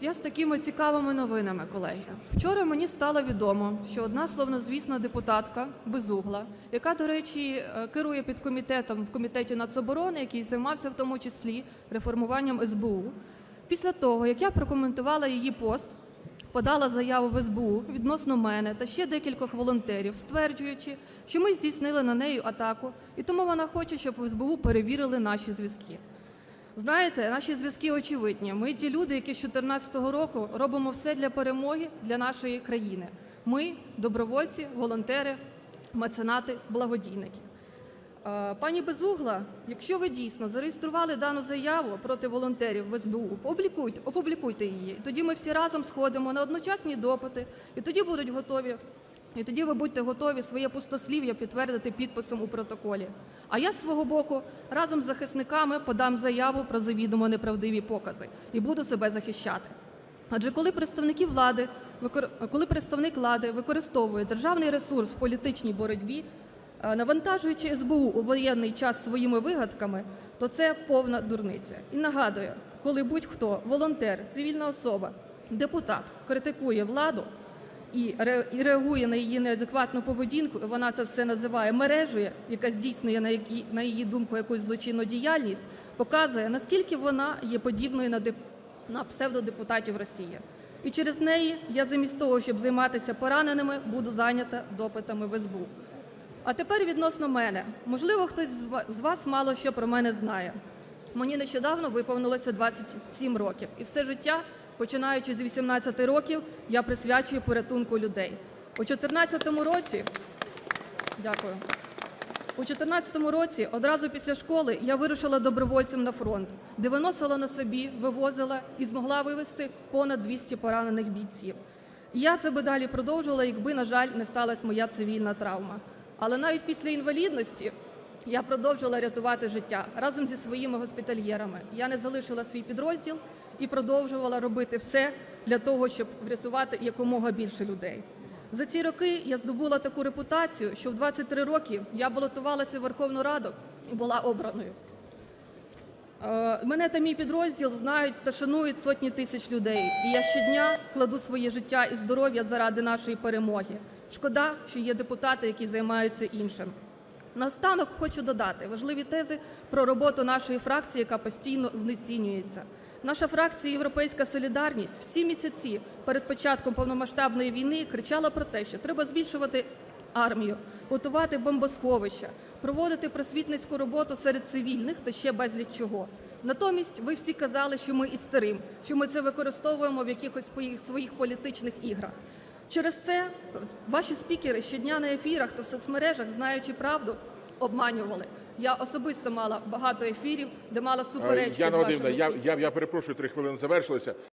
Я з такими цікавими новинами, колеги. Вчора мені стало відомо, що одна словнозвісна депутатка Безугла, яка, до речі, е, керує підкомітетом в комітеті нацоборони, який займався в тому числі реформуванням СБУ, після того, як я прокоментувала її пост, подала заяву в СБУ відносно мене та ще декількох волонтерів, стверджуючи, що ми здійснили на неї атаку, і тому вона хоче, щоб в СБУ перевірили наші зв'язки. Знаєте, наші зв'язки очевидні. Ми ті люди, які з 2014 року робимо все для перемоги для нашої країни. Ми добровольці, волонтери, меценати, благодійники. Е, Пані Безугла, якщо ви дійсно зареєстрували дану заяву проти волонтерів в СБУ, опублікуйте, опублікуйте її. Тоді ми всі разом сходимо на одночасні допити, і тоді будуть готові. І тоді ви будьте готові своє пустослів'я підтвердити підписом у протоколі. А я з свого боку разом з захисниками подам заяву про завідомо неправдиві покази і буду себе захищати. Адже коли представники влади, коли представник влади використовує державний ресурс в політичній боротьбі, е, навантажуючи СБУ у воєнний час своїми вигадками, то це повна дурниця. І нагадую, коли будь-хто волонтер, цивільна особа, депутат критикує владу і реагує на її неадекватну поведінку, вона це все називає мережею, яка здійснює на її думку якусь злочинну діяльність, показує наскільки вона є подібною на деп- на псевдодепутатів Росії. І через неї я замість того, щоб займатися пораненими, буду зайнята допитами в СБУ. А тепер відносно мене. Можливо, хтось з вас мало що про мене знає. Мені нещодавно виповнилося 27 років, і все життя, починаючи з 18 років, я присвячую порятунку людей. У 2014 році, дякую. У 2014 році, одразу після школи, я вирушила добровольцем на фронт, де виносила на собі, вивозила і змогла вивезти понад 200 поранених бійців. І я це би далі продовжувала, якби, на жаль, не сталася моя цивільна травма. Але навіть після інвалідності я продовжила рятувати життя разом зі своїми госпітальєрами. Я не залишила свій підрозділ і продовжувала робити все для того, щоб врятувати якомога більше людей. За ці роки я здобула таку репутацію, що в 23 роки я балотувалася в Верховну Раду і була обраною. Е, Мене та мій підрозділ знають та шанують сотні тисяч людей, і я щодня кладу своє життя і здоров'я заради нашої перемоги. Шкода, що є депутати, які займаються іншим. Наостанок хочу додати важливі тези про роботу нашої фракції, яка постійно знецінюється. Наша фракція Європейська Солідарність всі місяці перед початком повномасштабної війни кричала про те, що треба збільшувати армію, готувати бомбосховища, проводити просвітницьку роботу серед цивільних та ще безліч чого. Натомість ви всі казали, що ми істерим, що ми це використовуємо в якихось своїх- політичних іграх. Через це ваші спікери щодня на ефірах та в соцмережах, знаючи правду, обманювали. Я особисто мала багато ефірів, де мала суперечки Яна з вашими Вадимівна, я, я, я перепрошую, три хвилини завершилися.